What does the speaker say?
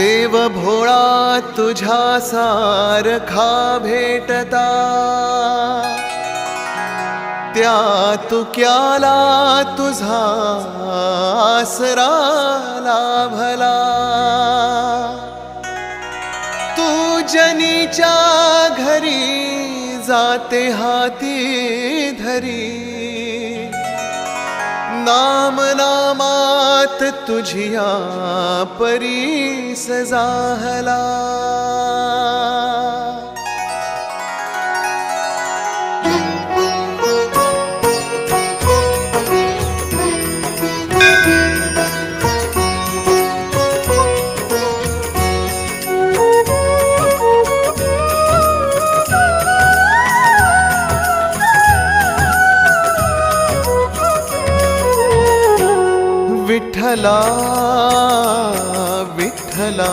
देव भोळा तुझ्या सारखा भेटता. त्या तुक्याला तुझा आसरा लाभला तू जनीच्या घरी जाते हाती धरी. नाम नामात तुझिया परी सजाहला विठला विठला।